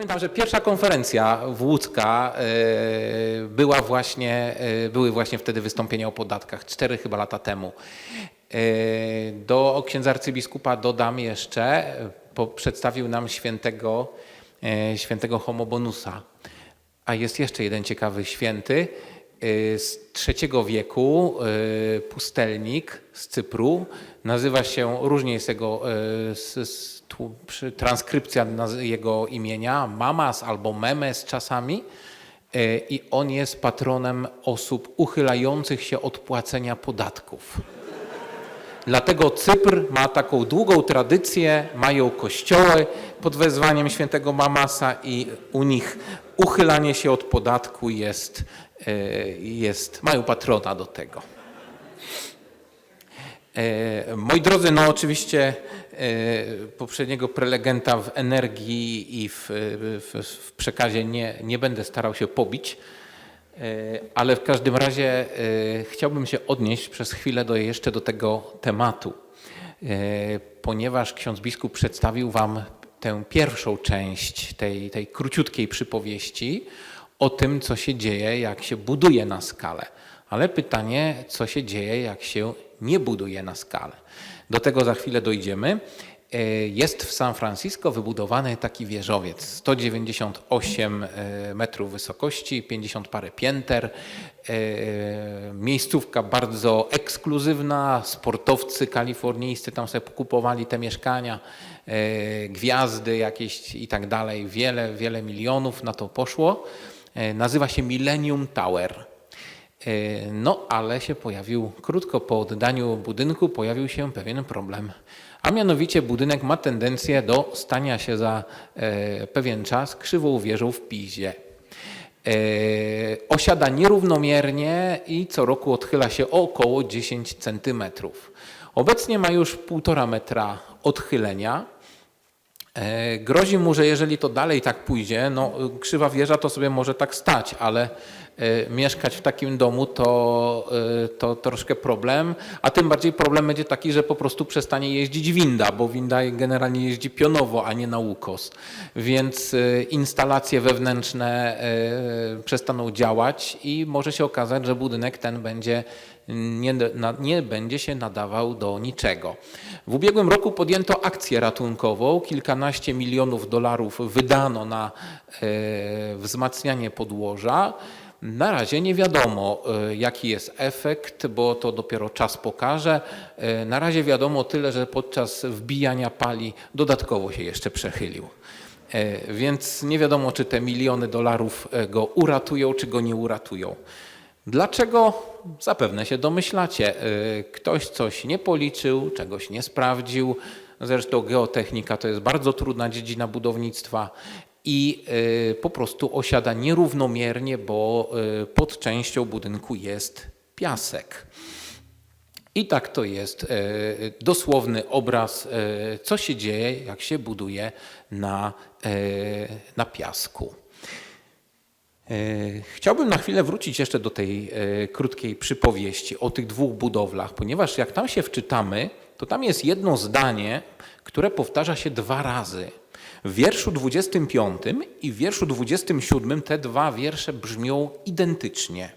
Pamiętam, że pierwsza konferencja w Łódzka e, była właśnie, e, były właśnie wtedy wystąpienia o podatkach, cztery chyba lata temu. E, Do księdza arcybiskupa dodam jeszcze, przedstawił nam świętego, świętego homobonusa. A jest jeszcze jeden ciekawy święty z trzeciego wieku, e, pustelnik z Cypru. Nazywa się, różnie jest jego e, transkrypcja jego imienia, Mamas albo Memes czasami. E, I on jest patronem osób uchylających się od płacenia podatków. Dlatego Cypr ma taką długą tradycję, mają kościoły pod wezwaniem świętego Mamasa i u nich uchylanie się od podatku jest, jest mają patrona do tego. E, Moi drodzy, no oczywiście e, poprzedniego prelegenta w energii i w, w, w przekazie nie, nie będę starał się pobić, e, ale w każdym razie e, chciałbym się odnieść przez chwilę do, jeszcze do tego tematu, e, ponieważ ksiądz biskup przedstawił wam tę pierwszą część tej, tej króciutkiej przypowieści o tym, co się dzieje, jak się buduje na skalę. Ale pytanie, co się dzieje, jak się nie buduje na skalę. Do tego za chwilę dojdziemy. E, Jest w San Francisco wybudowany taki wieżowiec, 198 e, metrów wysokości, 50 parę pięter. E, Miejscówka bardzo ekskluzywna, sportowcy kalifornijscy tam sobie kupowali te mieszkania, gwiazdy jakieś i tak dalej. Wiele, wiele milionów na to poszło. E, Nazywa się Millennium Tower. E, No, ale się pojawił, krótko po oddaniu budynku, pojawił się pewien problem. A mianowicie budynek ma tendencję do stania się za e, pewien czas krzywą wieżą w pizie. Osiada nierównomiernie i co roku odchyla się o około 10 centymetrów. Obecnie ma już 1,5 metra odchylenia. E, Grozi mu, że jeżeli to dalej tak pójdzie, no krzywa wieża to sobie może tak stać, ale e, mieszkać w takim domu to, e, to troszkę problem, a tym bardziej problem będzie taki, że po prostu przestanie jeździć winda, bo winda generalnie jeździ pionowo, a nie na ukos. Więc e, instalacje wewnętrzne e, przestaną działać i może się okazać, że budynek ten będzie nie, nie będzie się nadawał do niczego. W ubiegłym roku podjęto akcję ratunkową. Kilkanaście milionów dolarów wydano na e, wzmacnianie podłoża. Na razie nie wiadomo, e, jaki jest efekt, bo to dopiero czas pokaże. E, na razie wiadomo tyle, że podczas wbijania pali dodatkowo się jeszcze przechylił. E, Więc nie wiadomo, czy te miliony dolarów go uratują, czy go nie uratują. Dlaczego? Zapewne się domyślacie. Ktoś coś nie policzył, czegoś nie sprawdził. Zresztą geotechnika to jest bardzo trudna dziedzina budownictwa i y, po prostu osiada nierównomiernie, bo y, pod częścią budynku jest piasek. I tak to jest e, dosłowny obraz, co się dzieje, jak się buduje na, na piasku. Chciałbym na chwilę wrócić jeszcze do tej krótkiej przypowieści o tych dwóch budowlach, ponieważ jak tam się wczytamy, to tam jest jedno zdanie, które powtarza się dwa razy. W wierszu 25 i w wierszu 27 te dwa wiersze brzmią identycznie.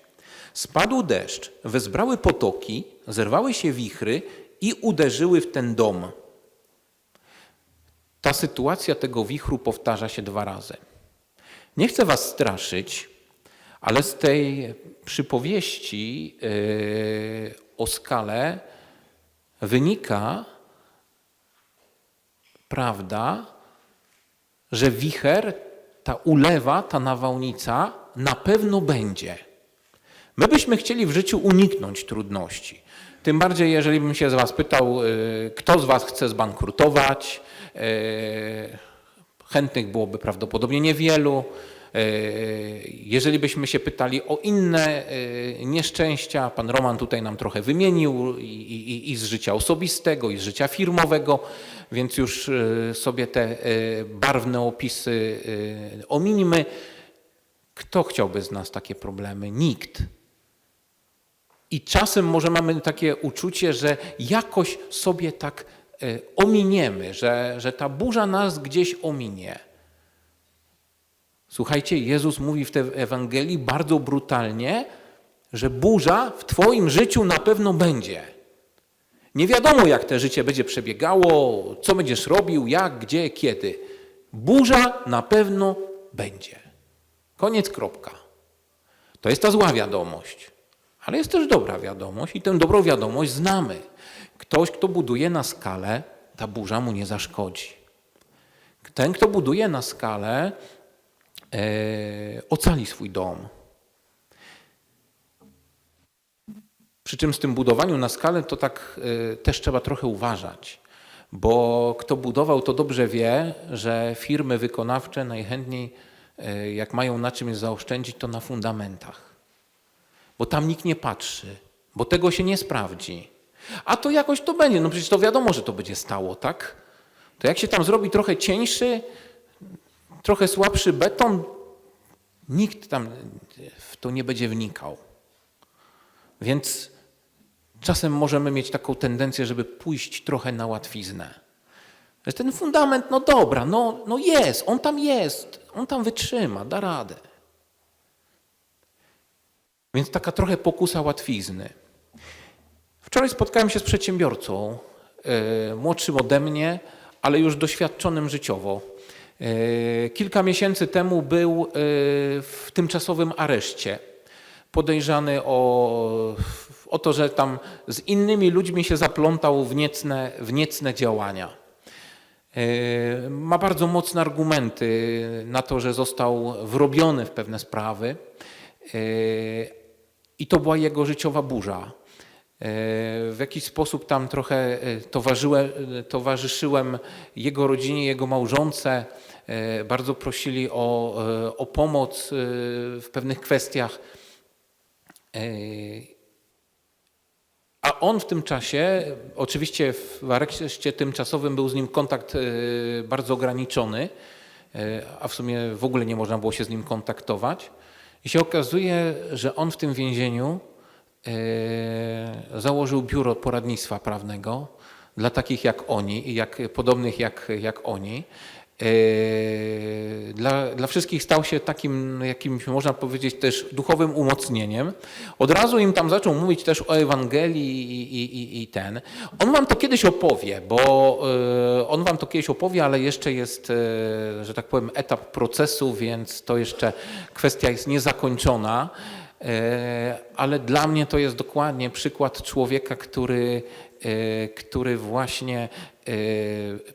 Spadł deszcz, wezbrały potoki, zerwały się wichry i uderzyły w ten dom. Ta sytuacja tego wichru powtarza się dwa razy. Nie chcę was straszyć, ale z tej przypowieści yy, o skale wynika prawda, że wicher, ta ulewa, ta nawałnica na pewno będzie. My byśmy chcieli w życiu uniknąć trudności. Tym bardziej, jeżeli bym się z Was pytał, y, kto z Was chce zbankrutować, y, chętnych byłoby prawdopodobnie niewielu. Y, Jeżeli byśmy się pytali o inne y, nieszczęścia, pan Roman tutaj nam trochę wymienił i, i, i z życia osobistego, i z życia firmowego, więc już y, sobie te barwne opisy ominimy. Kto chciałby z nas takie problemy? Nikt. I czasem może mamy takie uczucie, że jakoś sobie tak e, ominiemy, że, że ta burza nas gdzieś ominie. Słuchajcie, Jezus mówi w tej Ewangelii bardzo brutalnie, że burza w Twoim życiu na pewno będzie. Nie wiadomo, jak to życie będzie przebiegało, co będziesz robił, jak, gdzie, kiedy. Burza na pewno będzie. Koniec, kropka. To jest ta zła wiadomość. Ale jest też dobra wiadomość i tę dobrą wiadomość znamy. Ktoś, kto buduje na skalę, ta burza mu nie zaszkodzi. Ten, kto buduje na skalę, ocali swój dom. Przy czym z tym budowaniu na skalę to tak e, też trzeba trochę uważać, bo kto budował, to dobrze wie, że firmy wykonawcze najchętniej, e, jak mają na czymś zaoszczędzić, to na fundamentach. Bo tam nikt nie patrzy, bo tego się nie sprawdzi. A to jakoś to będzie, no przecież to wiadomo, że to będzie stało, tak? To jak się tam zrobi trochę cieńszy, trochę słabszy beton, nikt tam w to nie będzie wnikał. Więc czasem możemy mieć taką tendencję, żeby pójść trochę na łatwiznę. Ten fundament, no dobra, no, no jest, on tam jest, on tam wytrzyma, da radę. Więc taka trochę pokusa łatwizny. Wczoraj spotkałem się z przedsiębiorcą, e, młodszym ode mnie, ale już doświadczonym życiowo. E, Kilka miesięcy temu był e, w tymczasowym areszcie. Podejrzany o, o to, że tam z innymi ludźmi się zaplątał w niecne, w niecne działania. E, Ma bardzo mocne argumenty na to, że został wrobiony w pewne sprawy. I to była jego życiowa burza. E, W jakiś sposób tam trochę e, towarzyszyłem, towarzyszyłem jego rodzinie, jego małżonce. E, Bardzo prosili o, e, o pomoc e, w pewnych kwestiach. E, A on w tym czasie, oczywiście w areszcie tymczasowym był z nim kontakt e, bardzo ograniczony, e, a w sumie w ogóle nie można było się z nim kontaktować. I się okazuje, że on w tym więzieniu e, założył biuro poradnictwa prawnego dla takich jak oni i jak, podobnych jak, jak oni. E, Dla, dla wszystkich stał się takim jakimś, można powiedzieć, też duchowym umocnieniem. Od razu im tam zaczął mówić też o Ewangelii i, i, i, ten. On wam to kiedyś opowie, bo e, on wam to kiedyś opowie, ale jeszcze jest, e, że tak powiem, etap procesu, więc to jeszcze kwestia jest niezakończona. E, Ale dla mnie to jest dokładnie przykład człowieka, który, e, który właśnie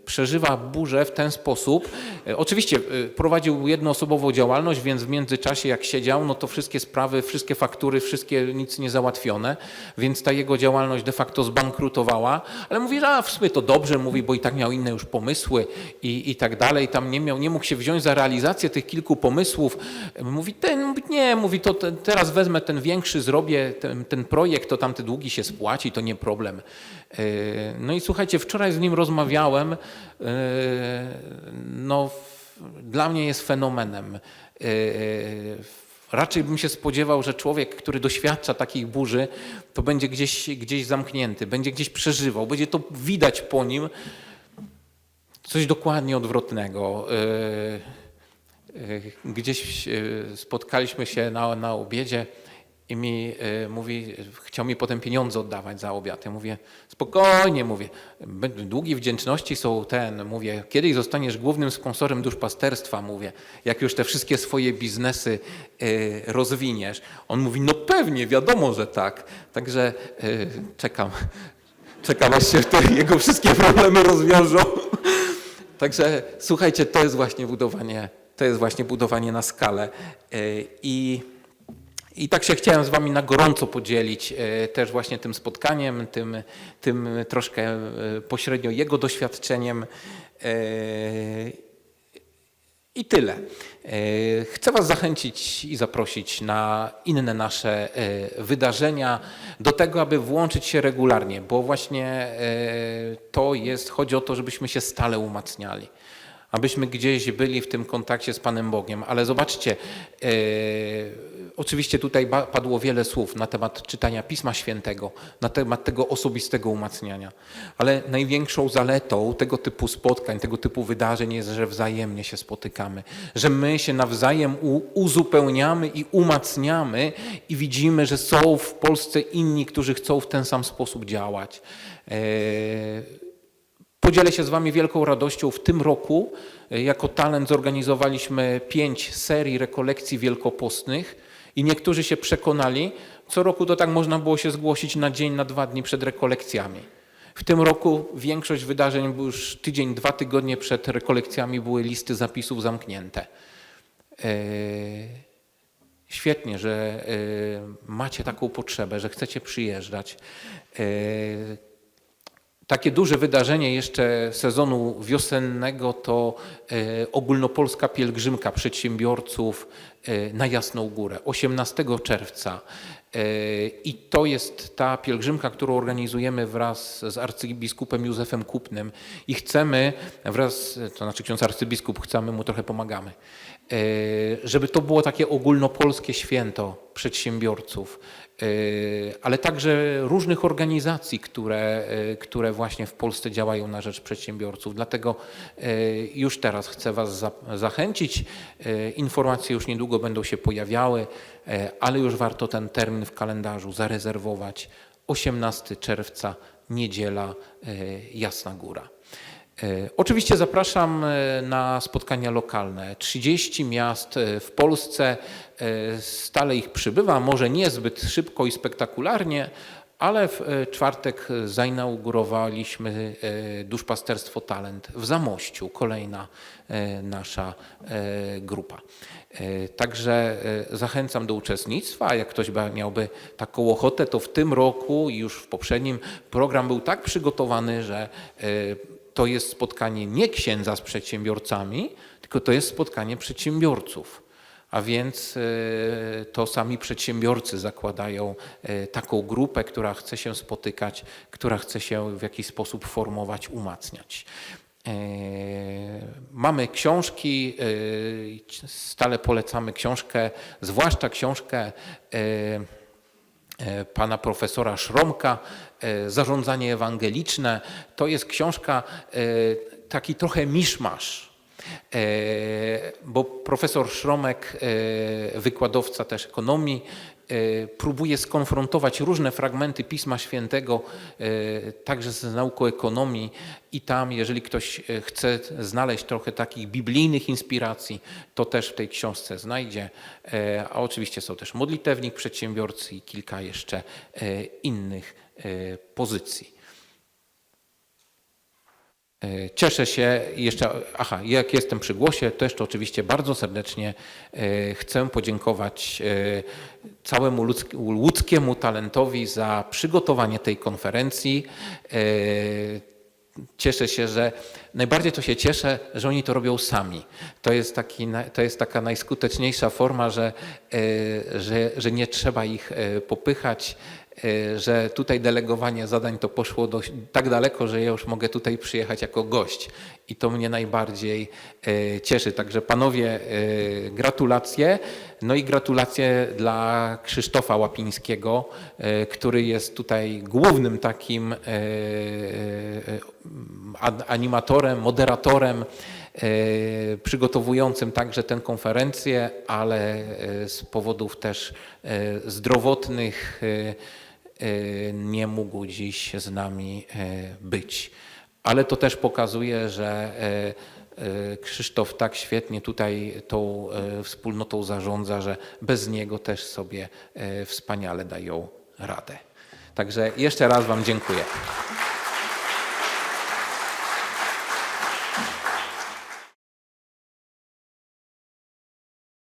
przeżywa burzę w ten sposób. E, Oczywiście e, prowadził jednoosobową działalność, więc w międzyczasie jak siedział, no to wszystkie sprawy, wszystkie faktury, wszystkie nic nie załatwione, więc ta jego działalność de facto zbankrutowała, ale mówi, że a, w sumie to dobrze, mówi, bo i tak miał inne już pomysły i, i tak dalej, tam nie, miał, nie mógł się wziąć za realizację tych kilku pomysłów. Mówi, ten, nie, mówi, to te, teraz wezmę ten większy, zrobię ten, ten projekt, to tamte długi się spłaci, to nie problem. E, No i słuchajcie, wczoraj z nim rozmawiałem, e, no dla mnie jest fenomenem. E, Raczej bym się spodziewał, że człowiek, który doświadcza takich burzy, to będzie gdzieś, gdzieś zamknięty, będzie gdzieś przeżywał, będzie to widać po nim coś dokładnie odwrotnego. Gdzieś spotkaliśmy się na, na obiedzie i mi e, mówi, chciał mi potem pieniądze oddawać za obiad. Ja mówię, spokojnie, mówię, długi wdzięczności są ten, mówię, kiedyś zostaniesz głównym sponsorem duszpasterstwa, mówię, jak już te wszystkie swoje biznesy e, rozwiniesz. On mówi, no pewnie, wiadomo, że tak. Także e, czekam, czekam aż się te jego wszystkie problemy rozwiążą. Także słuchajcie, to jest właśnie budowanie, to jest właśnie budowanie na skalę. E, I, I tak się chciałem z wami na gorąco podzielić e, też właśnie tym spotkaniem, tym, tym troszkę e, pośrednio jego doświadczeniem. E, I tyle. Chcę Was zachęcić i zaprosić na inne nasze wydarzenia, do tego, aby włączyć się regularnie, bo właśnie to jest, chodzi o to, żebyśmy się stale umacniali. abyśmy gdzieś byli w tym kontakcie z Panem Bogiem. Ale zobaczcie, oczywiście tutaj padło wiele słów na temat czytania Pisma Świętego, na temat tego osobistego umacniania. Ale największą zaletą tego typu spotkań, tego typu wydarzeń jest, że wzajemnie się spotykamy, że my się nawzajem uzupełniamy i umacniamy i widzimy, że są w Polsce inni, którzy chcą w ten sam sposób działać. E, Podzielę się z Wami wielką radością. W tym roku e, jako talent zorganizowaliśmy pięć serii rekolekcji wielkopostnych i niektórzy się przekonali, co roku to tak można było się zgłosić na dzień, na dwa dni przed rekolekcjami. W tym roku większość wydarzeń, bo już tydzień, dwa tygodnie przed rekolekcjami były listy zapisów zamknięte. E, Świetnie, że e, macie taką potrzebę, że chcecie przyjeżdżać. Takie duże wydarzenie jeszcze sezonu wiosennego to e, ogólnopolska pielgrzymka przedsiębiorców e, na Jasną Górę 18 czerwca. E, I to jest ta pielgrzymka, którą organizujemy wraz z arcybiskupem Józefem Kupnym i chcemy wraz, to znaczy ksiądz arcybiskup, chcemy mu trochę pomagamy, żeby to było takie ogólnopolskie święto przedsiębiorców, e, ale także różnych organizacji, które, e, które właśnie w Polsce działają na rzecz przedsiębiorców. Dlatego e, już teraz chcę Was za- zachęcić. E, Informacje już niedługo będą się pojawiały, e, ale już warto ten termin w kalendarzu zarezerwować. 18 czerwca, niedziela, e, Jasna Góra. E, Oczywiście zapraszam e, na spotkania lokalne. 30 miast e, w Polsce, stale ich przybywa, może niezbyt szybko i spektakularnie, ale w czwartek zainaugurowaliśmy duszpasterstwo Talent w Zamościu, kolejna nasza grupa. Także zachęcam do uczestnictwa. Jak ktoś miałby taką ochotę, to w tym roku i już w poprzednim program był tak przygotowany, że to jest spotkanie nie księdza z przedsiębiorcami, tylko to jest spotkanie przedsiębiorców. A więc e, to sami przedsiębiorcy zakładają e, taką grupę, która chce się spotykać, która chce się w jakiś sposób formować, umacniać. E, Mamy książki, stale polecamy książkę, zwłaszcza książkę pana profesora Szromka, Zarządzanie ewangeliczne. To jest książka e, taki trochę miszmasz, e, bo profesor Szromek, e, wykładowca też ekonomii, e, próbuje skonfrontować różne fragmenty Pisma Świętego, e, także z nauką ekonomii i tam, jeżeli ktoś e, chce znaleźć trochę takich biblijnych inspiracji, to też w tej książce znajdzie. E, A oczywiście są też modlitewnik przedsiębiorcy i kilka jeszcze e, innych e, pozycji. E, Cieszę się jeszcze, aha, jak jestem przy głosie, to jeszcze oczywiście bardzo serdecznie e, chcę podziękować e, całemu łódzkiemu talentowi za przygotowanie tej konferencji. E, Cieszę się, że najbardziej to się cieszę, że oni to robią sami. To jest, taki, to jest taka najskuteczniejsza forma, że, e, że, że nie trzeba ich e, popychać, e, że tutaj delegowanie zadań to poszło dość, tak daleko, że ja już mogę tutaj przyjechać jako gość. I to mnie najbardziej e, cieszy. Także panowie, e, gratulacje. No i gratulacje dla Krzysztofa Łapińskiego, który jest tutaj głównym takim animatorem, moderatorem, przygotowującym także tę konferencję, ale z powodów też zdrowotnych nie mógł dziś z nami e, być. Ale to też pokazuje, że e, Krzysztof tak świetnie tutaj tą wspólnotą zarządza, że bez niego też sobie wspaniale dają radę. Także jeszcze raz Wam dziękuję.